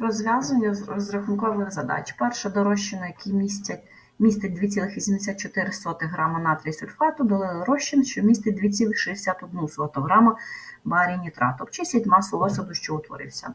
Розв'язування з- розрахункових задач. Перша дорощина, які містять, містить 2,84 грама натрій сульфату, долили розчин, що містить 2,61 грама барі нітрату. Обчисліть масу осаду, що утворився.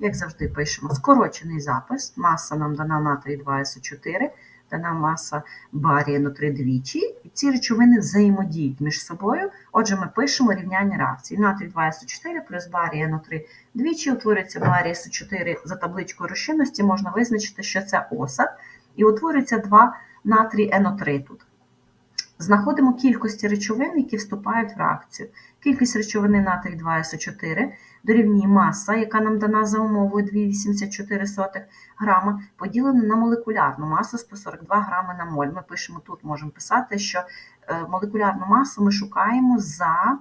Як завжди пишемо скорочений запис. Маса нам дана натрій 2СО4, дана маса барія нутри двічі. Ці речовини взаємодіють між собою. Отже, ми пишемо рівняння реакції. Натрій 2С4 плюс барія натрій двічі утворюється барія С4 за табличкою розчинності. Можна визначити, що це осад. І утворюється 2 натрій НО3 тут. Знаходимо кількості речовин, які вступають в реакцію. Кількість речовини натрій 2СО4 дорівнює маса, яка нам дана за умовою 2,84 грама, поділена на молекулярну масу 142 грами на моль. Ми пишемо тут, можемо писати, що е, молекулярну масу ми шукаємо за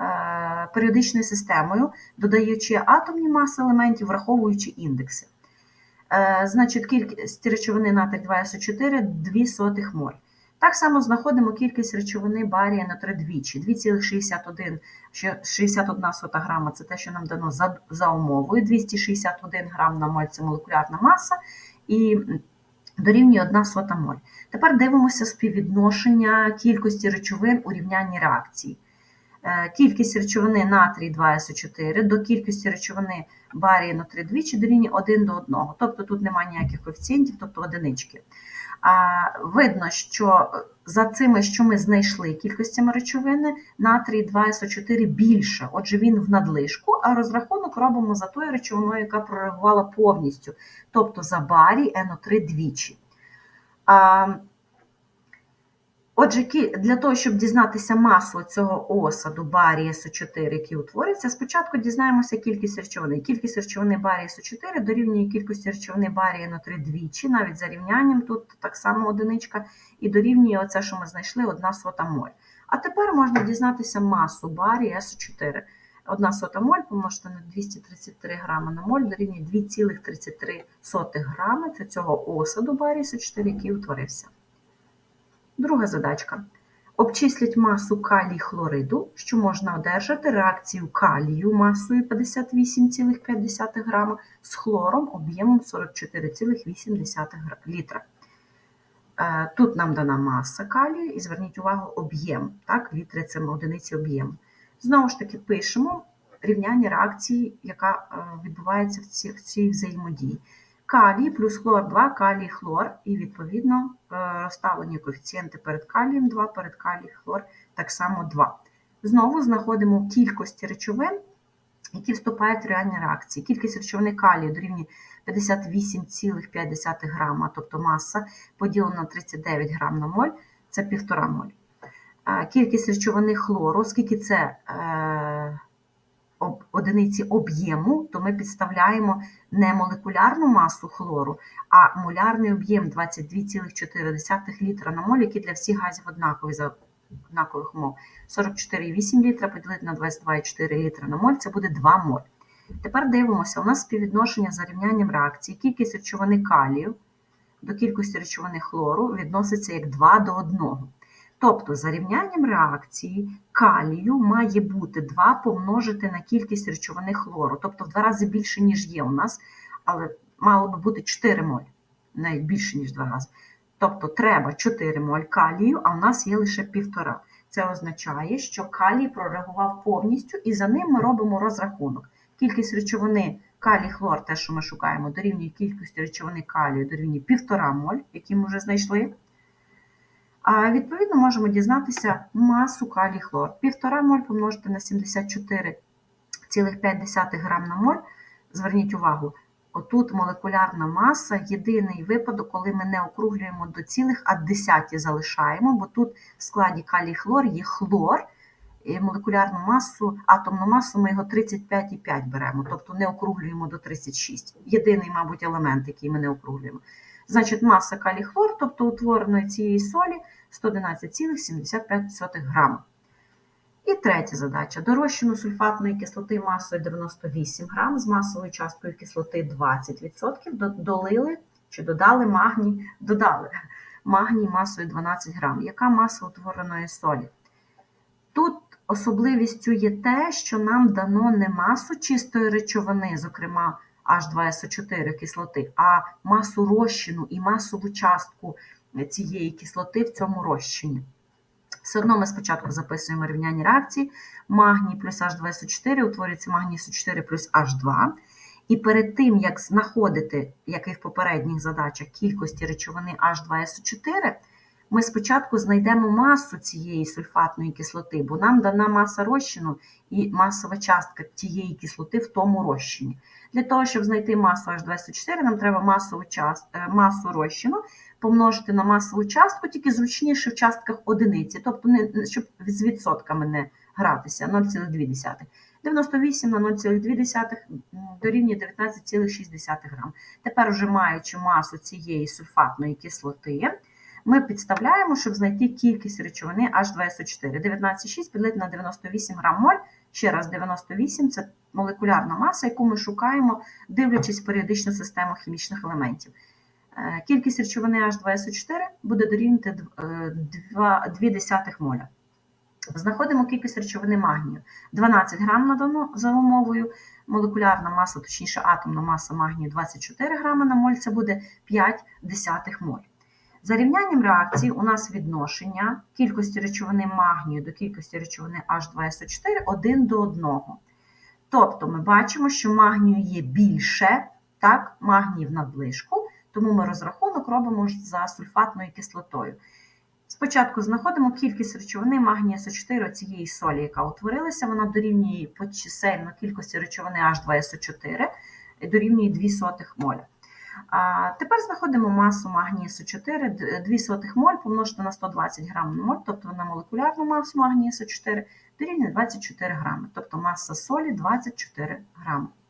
е, періодичною системою, додаючи атомні маси елементів, враховуючи індекси. Е, Значить, кількість речовини натрій 2СО4 2 сотих моль. Так само знаходимо кількість речовини барія на 3 двічі. 2,61 що 61 сота грама це те, що нам дано за, за умовою. 261 грам на моль це молекулярна маса і дорівнює 1 сота моль. Тепер дивимося співвідношення кількості речовин у рівнянні реакції. Е, Кількість речовини натрій 2СО4 до кількості речовини барія на 3 двічі дорівнює 1 до 1. Тобто тут немає ніяких коефіцієнтів, тобто одинички. А, видно, що за цими, що ми знайшли кількостями речовини, натрій 2СО4 більше, отже, він в надлишку, а розрахунок робимо за тою речовиною, яка прореагувала повністю, тобто за барій НО3 двічі. А, Отже, для того, щоб дізнатися масу цього осаду барія С4, який утвориться, спочатку дізнаємося кількість речовини. Кількість речовини барія С4 дорівнює кількості речовини барія на 3 двічі, навіть за рівнянням тут так само одиничка, і дорівнює оце, що ми знайшли, 1 сота моль. А тепер можна дізнатися масу барія С4. 1 сота моль помножити на 233 грами на моль дорівнює 2,33 грами це цього осаду барія С4, який утворився. Друга задачка. Обчисліть масу калій хлориду, що можна одержати реакцію калію масою 58,5 грама з хлором об'ємом 44,8 літра. Е, Тут нам дана маса калію, і зверніть увагу, об'єм. Так, літри це одиниці об'єму. Знову ж таки, пишемо рівняння реакції, яка е, відбувається в цій взаємодії. Калій плюс хлор 2, калій хлор, і відповідно е, розставлені коефіцієнти перед калієм 2, перед калій хлор так само 2. Знову знаходимо кількості речовин, які вступають в реальні реакції. Кількість речовини калію дорівнює 58,5 грама, тобто маса поділена на 39 грам на моль, це 1,5 моль. Е, Кількість речовини хлору, оскільки це е, одиниці об'єму, то ми підставляємо не молекулярну масу хлору, а молярний об'єм 22,4 літра на моль, який для всіх газів однаковий за однакових умов. 44,8 літра поділити на 22,4 літра на моль, це буде 2 моль. Тепер дивимося, у нас співвідношення за рівнянням реакції. Кількість речовини калію до кількості речовини хлору відноситься як 2 до 1. Тобто, за рівнянням реакції калію має бути 2 помножити на кількість речовини хлору, тобто в два рази більше, ніж є у нас, але мало би бути 4 моль, навіть більше, ніж 2 рази. Тобто треба 4 моль калію, а у нас є лише 1,5. Це означає, що калій прореагував повністю, і за ним ми робимо розрахунок. Кількість речовини калій хлор, те, що ми шукаємо, дорівнює кількості речовини калію, дорівнює 1,5 моль, які ми вже знайшли. Відповідно можемо дізнатися масу калій хлор. 1,5 моль помножити на 74,5 грам на моль. Зверніть увагу, отут молекулярна маса єдиний випадок, коли ми не округлюємо до цілих, а десяті залишаємо, бо тут в складі калій хлор є хлор, і молекулярну масу, атомну масу ми його 35,5 беремо, тобто не округлюємо до 36. Єдиний, мабуть, елемент, який ми не округлюємо. Значить, маса калій хлор, тобто утвореної цієї солі 111,75 грама. І третя задача. Дорощену сульфатної кислоти масою 98 грам з масовою часткою кислоти 20%. Долили чи додали магній, додали магній масою 12 грам. Яка маса утвореної солі? Тут особливістю є те, що нам дано не масу чистої речовини, зокрема H2SO4 кислоти, а масу розчину і масову частку цієї кислоти в цьому розчині. Все одно ми спочатку записуємо рівняння реакції. Магній плюс H2SO4 утворюється магній SO4 плюс H2. І перед тим, як знаходити, як і в попередніх задачах, кількості речовини H2SO4, ми спочатку знайдемо масу цієї сульфатної кислоти, бо нам дана маса розчину і масова частка тієї кислоти в тому розчині. Для того, щоб знайти масу H2SO4, нам треба масову част... е, масу розчину помножити на масову частку, тільки зручніше в частках одиниці, тобто не, щоб з відсотками не гратися 0,2. 98 на 0,2 дорівнює 19,6 грам. Тепер, вже маючи масу цієї сульфатної кислоти, ми підставляємо, щоб знайти кількість речовини H2SO4. 19,6 поділити на 98 грам моль. Ще раз, 98 – це молекулярна маса, яку ми шукаємо, дивлячись періодичну систему хімічних елементів. Е, Кількість речовини H2SO4 буде дорівнювати 2,2 моля. Знаходимо кількість речовини магнію. 12 грам надано за умовою. Молекулярна маса, точніше атомна маса магнію 24 грами на моль, це буде 5 десятих моль. За рівнянням реакції у нас відношення кількості речовини магнію до кількості речовини H2SO4 1 до 1. Тобто ми бачимо, що магнію є більше, так, магній в надлишку, тому ми розрахунок робимо за сульфатною кислотою. Спочатку знаходимо кількість речовини магнія С4 цієї солі, яка утворилася, вона дорівнює почисельно кількості речовини H2SO4, дорівнює 2 сотих моля. А тепер знаходимо масу магнія С4, 2 сотих моль помножити на 120 грам на моль, тобто на молекулярну масу магнія С4 дорівнює 24 грами, тобто маса солі 24 грами.